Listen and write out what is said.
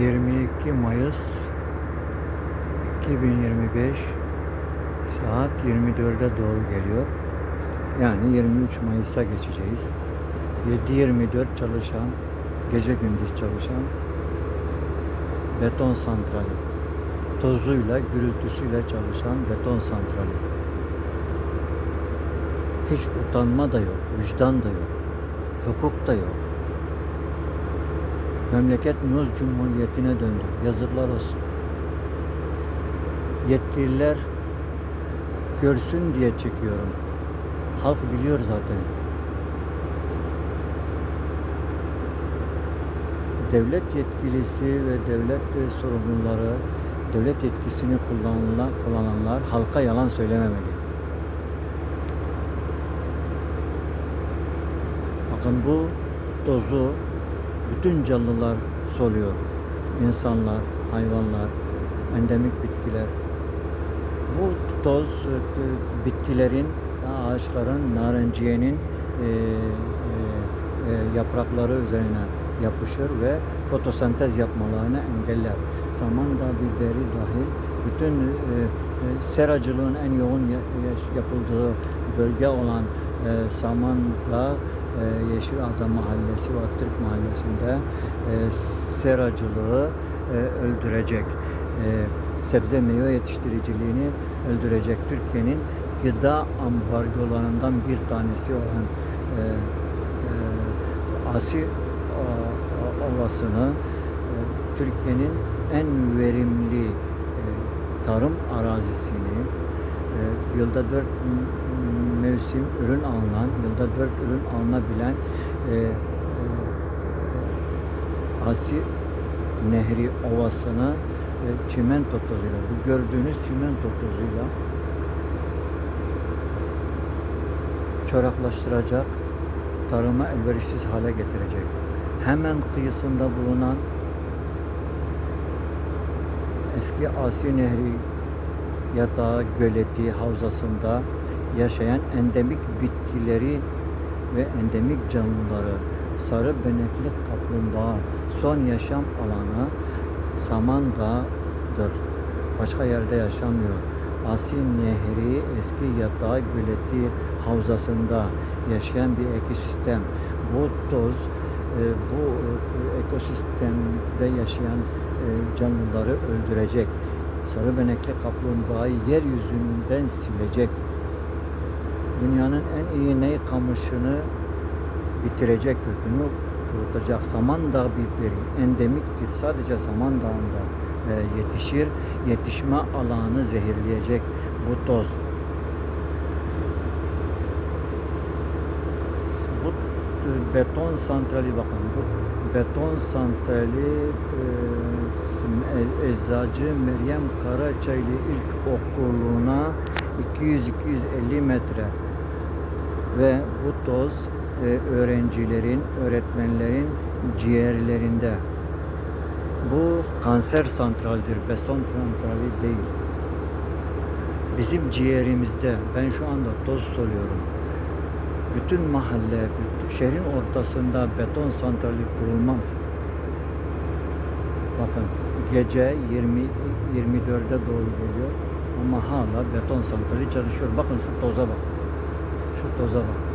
22 Mayıs 2025 saat 24'e doğru geliyor. Yani 23 Mayıs'a geçeceğiz. 7-24 çalışan, gece gündüz çalışan beton santrali. Tozuyla, gürültüsüyle çalışan beton santrali. Hiç utanma da yok, vicdan da yok, hukuk da yok. Memleket Muz Cumhuriyeti'ne döndü. Yazıklar olsun. Yetkililer görsün diye çekiyorum. Halk biliyor zaten. Devlet yetkilisi ve devlet sorumluları, devlet yetkisini kullananlar, kullananlar halka yalan söylememeli. Bakın bu tozu bütün canlılar soluyor. İnsanlar, hayvanlar, endemik bitkiler. Bu toz e, bitkilerin, ağaçların, narenciyenin e, e, e, yaprakları üzerine yapışır ve fotosentez yapmalarını engeller. Samandağ biberi dahil bütün e, e, seracılığın en yoğun yapıldığı bölge olan e, Samandağ e, Yeşilada Mahallesi ve Türk Mahallesi'nde e, seracılığı e, öldürecek. E, sebze meyve yetiştiriciliğini öldürecek. Türkiye'nin gıda ambargolarından bir tanesi olan e, e, Asi o- Ovası'nı e, Türkiye'nin en verimli e, tarım arazisini e, yılda dört mevsim ürün alınan, yılda dört ürün alınabilen Asi Nehri Ovası'nı çimento tozuyla, bu gördüğünüz çimento tozuyla çoraklaştıracak, tarıma elverişsiz hale getirecek. Hemen kıyısında bulunan eski Asi Nehri yatağı, göleti, havzasında yaşayan endemik bitkileri ve endemik canlıları, sarı benekli kaplumbağa, son yaşam alanı Samandağ'dır. Başka yerde yaşamıyor. Asi Nehri eski yatağı, göleti, havzasında yaşayan bir ekosistem. Bu toz, bu e, ekosistemde yaşayan e, canlıları öldürecek. Sarı benekli kaplumbağayı yeryüzünden silecek. Dünyanın en iyi ney kamışını bitirecek kökünü kurutacak. Samandağ biberi endemiktir. Sadece Samandağ'ında e, yetişir. Yetişme alanı zehirleyecek bu toz. Bu e, beton santrali bakın bu beton santrali e, eczacı Meryem Karaçaylı ilk okuluna 200-250 metre ve bu toz e, öğrencilerin, öğretmenlerin ciğerlerinde. Bu kanser santraldir, beton santrali değil. Bizim ciğerimizde, ben şu anda toz soluyorum. Bütün mahalle, şehrin ortasında beton santrali kurulmaz. Bakın gece 20 24'e doğru geliyor ama hala beton santrali çalışıyor. Bakın şu toza bak. Şu toza bak.